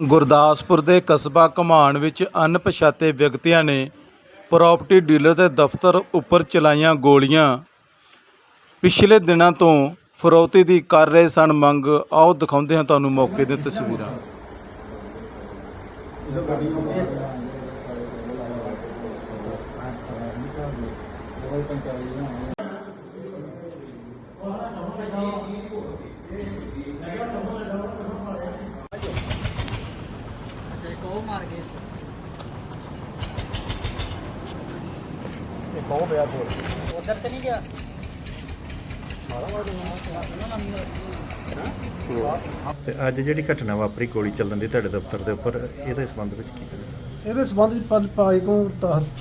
ਗੁਰਦਾਸਪੁਰ ਦੇ ਕਸਬਾ ਘਮਾਣ ਵਿੱਚ ਅਣਪਛਾਤੇ ਵਿਅਕਤੀਆਂ ਨੇ ਪ੍ਰਾਪਰਟੀ ਡੀਲਰ ਦੇ ਦਫ਼ਤਰ ਉੱਪਰ ਚਲਾਈਆਂ ਗੋਲੀਆਂ। ਪਿਛਲੇ ਦਿਨਾਂ ਤੋਂ ਫਰੋਤੀ ਦੀ ਕਰ ਰਹੇ ਸਨ ਮੰਗ। ਆਓ ਦਿਖਾਉਂਦੇ ਹਾਂ ਤੁਹਾਨੂੰ ਮੌਕੇ ਦੀਆਂ ਤਸਵੀਰਾਂ। ਅੱਛਾ ਇੱਕ ਉਹ ਮਾਰ ਗਏ ਇਹ ਬਹੁਤ ਪਿਆ ਕੋਲ ਉਧਰ ਤੇ ਨਹੀਂ ਗਿਆ? ਤੇ ਅੱਜ ਜਿਹੜੀ ਘਟਨਾ ਵਾਪਰੀ ਗੋਲੀ ਚੱਲਣ ਦੀ ਤੁਹਾਡੇ ਦਫ਼ਤਰ ਦੇ ਉੱਪਰ ਇਹਦੇ ਸੰਬੰਧ ਵਿੱਚ ਕੀ ਕਹਿਣਾ ਇਹਦੇ ਸੰਬੰਧ ਵਿੱਚ ਪੰਜ ਭਾਈ ਤੋਂ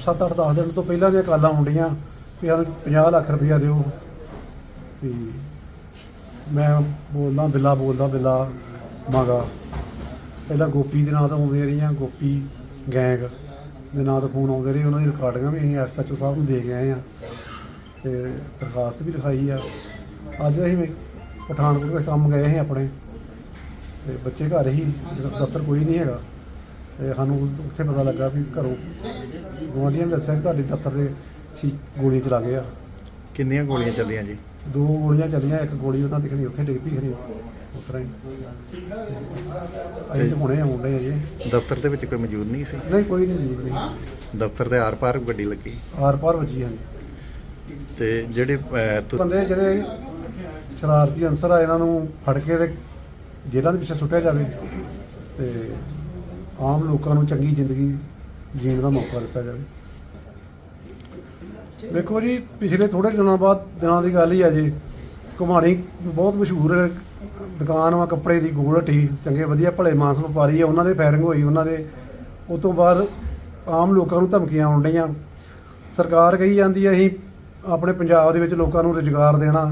7-8 10 ਦਿਨ ਤੋਂ ਪਹਿਲਾਂ ਦੀਆਂ ਕਾਲਾਂ ਹੁੰਦੀਆਂ ਵੀ ਸਾਨੂੰ 50 ਲੱਖ ਰੁਪਇਆ ਦਿਓ। ਵੀ ਮੈਂ ਬੋਲਦਾ ਬਿੱਲਾ ਬੋਲਦਾ ਬਿੱਲਾ ਮੰਗਾ। ਪਹਿਲਾਂ ਗੋਪੀ ਦੇ ਨਾਂ ਤੋਂ ਆਉਂਦੀਆਂ ਰਹੀਆਂ, ਗੋਪੀ ਗੈਂਗ ਦੇ ਨਾਂ ਤੋਂ ਫੋਨ ਆਉਂਦੇ ਰਹੇ, ਉਹਨਾਂ ਦੀ ਰਿਕਾਰਡਿੰਗਾਂ ਵੀ ਅਸੀਂ ਐਸਐਚਓ ਸਾਹਿਬ ਨੂੰ ਦੇ ਗਏ ਆਏ ਆ ਤੇ ਦਰਖਾਸਤ ਵੀ ਲਿਖਾਈ ਆ। ਅੱਜ ਅਸੀਂ ਪਠਾਨਕੋਟ ਦੇ ਕੰਮ ਗਏ ਸੀ ਆਪਣੇ ਤੇ ਬੱਚੇ ਘਰ ਹੀ, ਦਫ਼ਤਰ ਕੋਈ ਨਹੀਂ ਹੈਗਾ ਤੇ ਸਾਨੂੰ ਉੱਥੇ ਪਤਾ ਲੱਗਾ ਵੀ ਘਰੋਂ ਗੁਆਂਢੀਆਂ ਨੇ ਦੱਸਿਆ ਕਿ ਤੁਹਾਡੇ ਦਫ਼ਤਰ ਦੇ ਸੀ ਗੋਲੀ ਚਲਾ ਗਏ ਆ। ਕਿੰਨੀਆਂ ਗੋਲੀਆਂ ਚੱਲੀਆਂ ਜੀ? ਦੋ ਗੋਲੀਆਂ ਚੱਲੀਆਂ ਇੱਕ ਗੋਲੀ ਉਹਨਾਂ ਦੀ ਖਣੀ ਉੱਥੇ ਡਿੱਗ ਪਈ ਖਣੀ ਉਸ ਤਰ੍ਹਾਂ ਹੀ। ਅਸੀਂ ਤਾਂ ਹੁਣੇ ਆਉਂਦੇ ਆ ਜੀ। ਦਫ਼ਤਰ ਦੇ ਵਿੱਚ ਕੋਈ ਮੌਜੂਦ ਨਹੀਂ ਸੀ? ਨਹੀਂ ਕੋਈ ਨਹੀਂ ਮੌਜੂਦ ਨਹੀਂ। ਦਫ਼ਤਰ ਦੇ ਆਰ-ਪਾਰ ਗੱਡੀ ਲੱਗੀ? ਆਰ ਪਾਰ ਵੱਜੀ ਹਨ ਤੇ ਜਿਹੜੇ ਅਹ, ਤੁ- ਬੰਦੇ ਜਿਹੜੇ ਸ਼ਰਾਰਤੀ ਅਨਸਰ ਆ ਇਹਨਾਂ ਨੂੰ ਫੜ ਕੇ ਤੇ ਜੇਲ੍ਹਾਂ ਦੇ ਪਿੱਛੇ ਸੁੱਟਿਆ ਜਾਵੇ ਤੇ ਆਮ ਲੋਕਾਂ ਨੂੰ ਚੰਗੀ ਜ਼ਿੰਦਗੀ ਜੀਣ ਦਾ ਮੌਕਾ ਦਿੱਤਾ ਜਾਵੇ। ਵੇਖੋ ਜੀ, ਪਿਛਲੇ ਥੋੜੇ ਦਿਨਾਂ ਬਾਅਦ ਦਿਨਾਂ ਦੀ ਗੱਲ ਹੀ ਆ ਜੀ। ਘੁਮਾਣੀ ਬਹੁਤ ਮਸ਼ਹੂਰ ਦੁਕਾਨ ਵਾ, ਕੱਪੜੇ ਦੀ ਗੋਲ ਹੱਟੀ ਚੰਗੇ ਵਧੀਆ ਭਲੇ ਮਾਨਸ ਵਪਾਰੀ ਆ, ਉਹਨਾਂ ਦੇ ਫਾਇਰਿੰਗ ਹੋਈ, ਉਹਨਾਂ ਦੇ। ਉਸ ਤੋਂ ਬਾਅਦ ਆਮ ਲੋਕਾਂ ਨੂੰ ਧਮਕੀਆਂ ਆਉਣ ਡਈਆਂ। ਸਰਕਾਰ ਕਹੀ ਜਾਂਦੀ ਹੈ ਅਸੀਂ ਆਪਣੇ ਪੰਜਾਬ ਦੇ ਵਿੱਚ ਲੋਕਾਂ ਨੂੰ ਰੁਜ਼ਗਾਰ ਦੇਣਾ।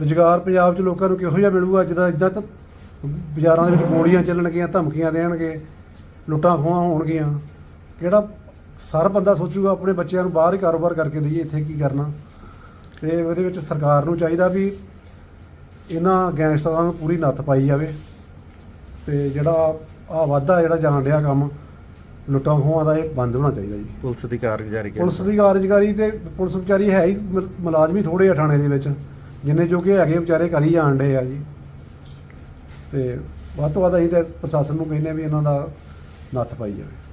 ਰੁਜ਼ਗਾਰ ਪੰਜਾਬ 'ਚ ਲੋਕਾਂ ਨੂੰ ਕਿਹੋ ਜਿਹਾ ਮਿਲੂਗਾ, ਜਿੱਦਾਂ ਇਦਾਂ ਤਾਂ ਬਾਜ਼ਾਰਾਂ ਦੇ ਵਿੱਚ ਗੋਲੀਆਂ ਚੱਲਣਗੀਆਂ, ਧਮਕੀਆਂ ਦੇਣਗੇ, ਲੁੱਟਾਂ ਖੋਹਾਂ ਹੋਣਗੀਆਂ। ਕਿਹੜਾ ਸਾਰ ਬੰਦਾ ਸੋਚੂਗਾ ਆਪਣੇ ਬੱਚਿਆਂ ਨੂੰ ਬਾਹਰ ਹੀ ਕਾਰੋਬਾਰ ਕਰਕੇ ਦਈਏ ਇੱਥੇ ਕੀ ਕਰਨਾ? ਤੇ ਉਹਦੇ ਵਿੱਚ ਸਰਕਾਰ ਨੂੰ ਚਾਹੀਦਾ ਵੀ ਇਹਨਾਂ ਗੈਂਗਸਟਰਾਂ ਨੂੰ ਪੂਰੀ ਨੱਥ ਪਾਈ ਜਾਵੇ ਤੇ ਜਿਹੜਾ ਆ ਵਾਧਾ ਜਿਹੜਾ ਜਾਣ ਡਿਆ ਕੰਮ ਲੁੱਟਾਂ ਖੋਹਾਂ ਦਾ ਇਹ ਬੰਦ ਹੋਣਾ ਚਾਹੀਦਾ ਜੀ। ਪੁਲਿਸ ਦੀ ਕਾਰਗੁਜ਼ਾਰੀ ਕਿਹੜੀ? ਪੁਲਿਸ ਦੀ ਕਾਰਜਕਾਰੀ ਤੇ ਪੁਲਿਸ ਵਿਚਾਰੀ ਹੈ ਹੀ ਮੁਲ- ਮੁਲਾਜ਼ਮ ਹੀ ਥੋੜੇ ਆ ਥਾਣੇ ਦੇ ਵਿੱਚ ਜਿੰਨੇ ਜੋਗੇ ਹੈਗੇ ਵਿਚਾਰੇ ਕਰੀ ਜਾਣ ਡੇ ਆ ਜੀ। ਤੇ ਵੱਧ ਤੋਂ ਵੱਧ ਅਸੀਂ ਤੇ ਪ੍ਰਸ਼ਾਸਨ ਨੂੰ ਕਹਿੰਦੇ ਵੀ ਇਹਨਾਂ ਦਾ ਨੱਥ ਪਾਈ ਜਾਵੇ।